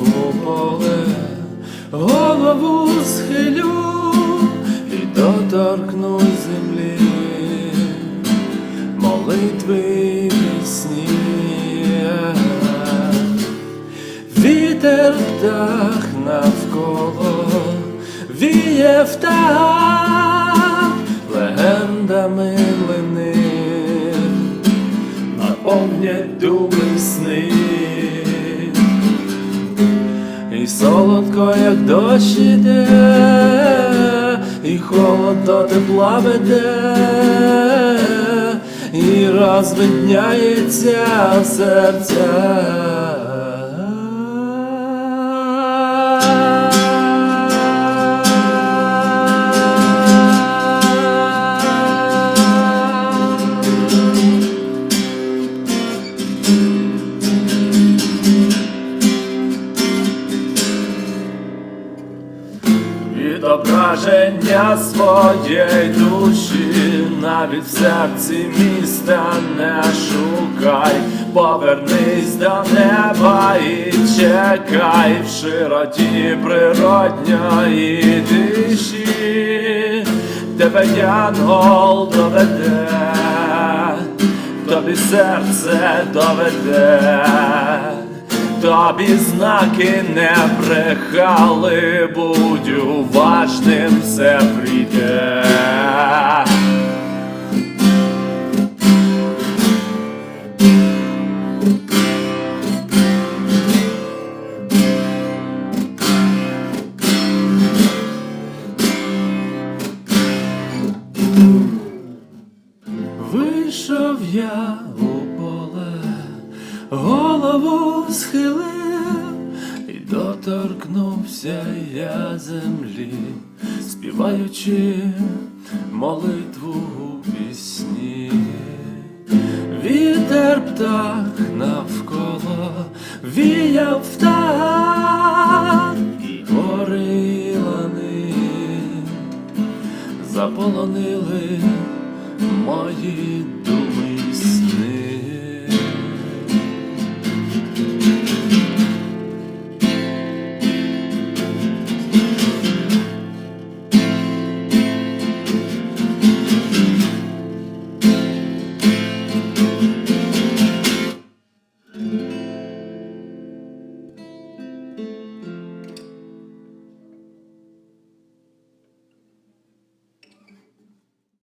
у поле голову схилю і доторкну землі молитви пісні. Вітер птах навколо віє втах легендами млини наповнять думи сни. І солодко, як дощ іде, і холод до тепла веде, і розвидняється серця. Відображення своєї душі, навіть в серці міста не шукай, повернись до неба і чекай. В широті природньої тиші, тебе янгол доведе, тобі серце доведе. Тобі знаки не брехали, будь уважним, все прийде. Вийшов я у поле, голову схилив і доторкнувся я землі, співаючи молитву у пісні. Вітер птах навколо віяв втах і гори заполонили мої думи.